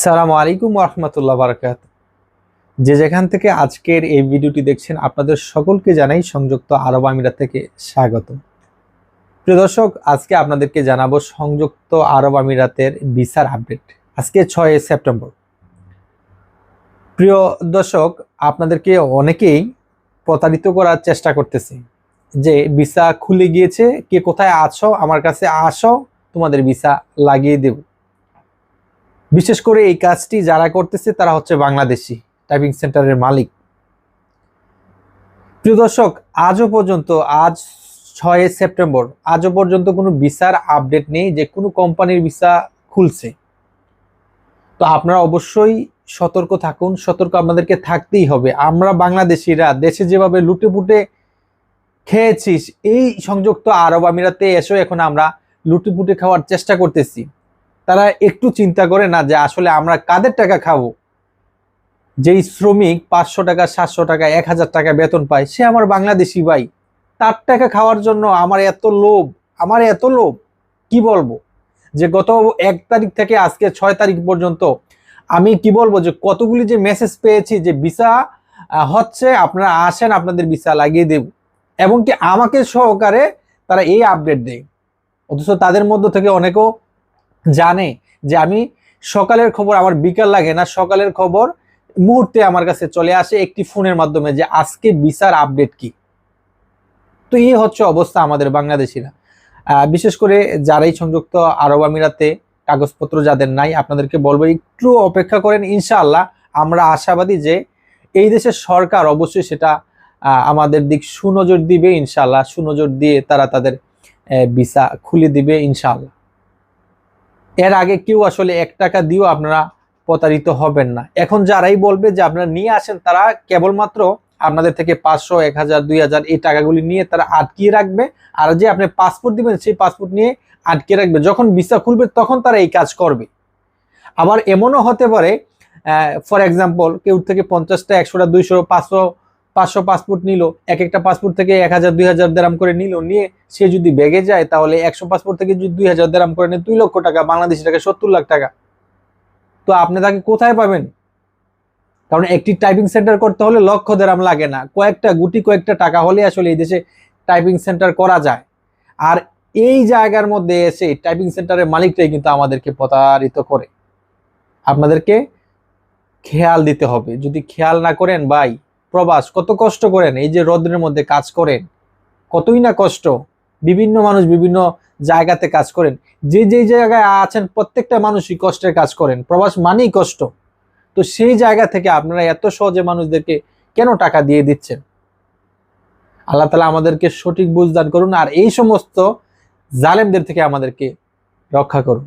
সালামু আলাইকুম রহমতুল্লাহ বারাকাত যে যেখান থেকে আজকের এই ভিডিওটি দেখছেন, আপনাদের সকলকে জানাই সংযুক্ত আরব আমিরাত থেকে স্বাগত প্রিয় দর্শক, আজকে আপনাদেরকে জানাব সংযুক্ত আরব আমিরাতের ভিসার আপডেট। আজকে ছয় সেপ্টেম্বর। প্রিয় দর্শক, আপনাদেরকে অনেকেই প্রতারিত করার চেষ্টা করতেছে যে ভিসা খুলে গিয়েছে, কে কোথায় আছো, আমার কাছে আসো, তোমাদের ভিসা লাগিয়ে দেব। বিশেষ করে এই কাজটি যারা করতেছে, তারা হচ্ছে বাংলাদেশি টাইপিং সেন্টারের মালিক। প্রিয় দর্শক, আজও পর্যন্ত, আজ ছয় সেপ্টেম্বর, আজও পর্যন্ত কোনো ভিসার আপডেট নেই যে কোনো কোম্পানির ভিসা খুলছে। তো আপনারা অবশ্যই সতর্ক থাকুন, সতর্ক আপনাদেরকে থাকতেই হবে। আমরা বাংলাদেশিরা, দেশে যেভাবে লুটে পুটে খেয়েছিস এই সংযুক্ত আরব আমিরাতে এসেও এখন আমরা লুটে পুটে খাওয়ার চেষ্টা করতেছি। তারা একটু চিন্তা করে না যে আসলে আমরা কাদের টাকা খাব? যেই শ্রমিক পাঁচশো টাকা, সাতশো টাকা, এক হাজার টাকা বেতন পায়, সে আমার বাংলাদেশি ভাই। তার টাকা খাওয়ার জন্য আমার এত লোভ, আমার এত লোভ, কি বলব? যে গত এক তারিখ থেকে আজকে ছয় তারিখ পর্যন্ত আমি কি বলব যে কতগুলি যে মেসেজ পেয়েছি যে ভিসা হচ্ছে, আপনারা আসেন, আপনাদের ভিসা লাগিয়ে দেব। এবং কি আমাকে সহকারে তারা এই আপডেট দেয়। অথচ তাদের মধ্য থেকে অনেকেও জানে যে আমি সকালের খবর আমার বিকাল লাগে না, সকালের খবর মুহূর্তে আমার কাছে চলে আসে একটি ফোনের মাধ্যমে যে আজকে বিচার আপডেট কি। তো এই হচ্ছে অবস্থা আমাদের বাংলাদেশিরা। বিশেষ করে যারাই সংযুক্ত আরব আমিরাতে কাগজপত্র যাদের নাই, আপনাদেরকে বলব একটু অপেক্ষা করেন, ইনশাআল্লাহ আমরা আশাবাদী যে এই দেশের সরকার অবশ্যই সেটা আমাদের দিক সুনজর দিবে, ইনশাআল্লাহ সুনজর দিয়ে তারা তাদের ভিসা খুলে দিবে, ইনশাআল্লাহ। এর আগে কেউ আসলে এক টাকা দিয়েও আপনারা প্রতারিত হবেন না। এখন যারাই বলবে যে আপনারা নিয়ে আসেন, তারা কেবলমাত্র আপনাদের থেকে পাঁচশো, এক হাজার, দুই হাজার এই টাকাগুলি নিয়ে তারা আটকিয়ে রাখবে। আর যে আপনি পাসপোর্ট দিবেন, সেই পাসপোর্ট নিয়ে আটকে রাখবে। যখন ভিসা খুলবে, তখন তারা এই কাজ করবে। আবার এমনও হতে পারে ফর এক্সাম্পল কেউ থেকে পঞ্চাশটা, একশোটা, দুইশো, পাঁচশো পাঁচশো পাসপোর্ট নিল, এক একটা পাসপোর্ট থেকে এক হাজার, দুই হাজার দেরাম করে নিল, নিয়ে সে যদি বেগে যায় তাহলে একশো পাসপোর্ট থেকে যদি দুই হাজার দেরাম করে নেয়, দুই লক্ষ টাকা, বাংলাদেশি টাকা, সত্তর লাখ টাকা। তো আপনি তাকে কোথায় পাবেন? কারণ একটি টাইপিং সেন্টার করতে হলে লক্ষ দেরাম লাগে না। কয়েকটা গুটি, কয়েকটা টাকা হলে আসলে এই দেশে টাইপিং সেন্টার করা যায়। আর এই জায়গার মধ্যে এসে টাইপিং সেন্টারের মালিকটাই কিন্তু আমাদেরকে প্রতারিত করে। আপনাদেরকে খেয়াল দিতে হবে। যদি খেয়াল না করেন, ভাই প্রবাস, কত কষ্ট করেন, এই যে রোদ্রের মধ্যে কাজ করেন, কতই না কষ্ট, বিভিন্ন মানুষ বিভিন্ন জায়গাতে কাজ করেন, যে যে জায়গায় আছেন প্রত্যেকটা মানুষই কষ্টের কাজ করেন, প্রবাস মানেই কষ্ট, তো সেই জায়গা থেকে আপনারা এত সহজে মানুষদেরকে কেন টাকা দিয়ে দিচ্ছেন? আল্লাহ তালা আমাদেরকে সঠিক বুঝদান করুন আর এই সমস্ত জালেমদের থেকে আমাদেরকে রক্ষা করুন।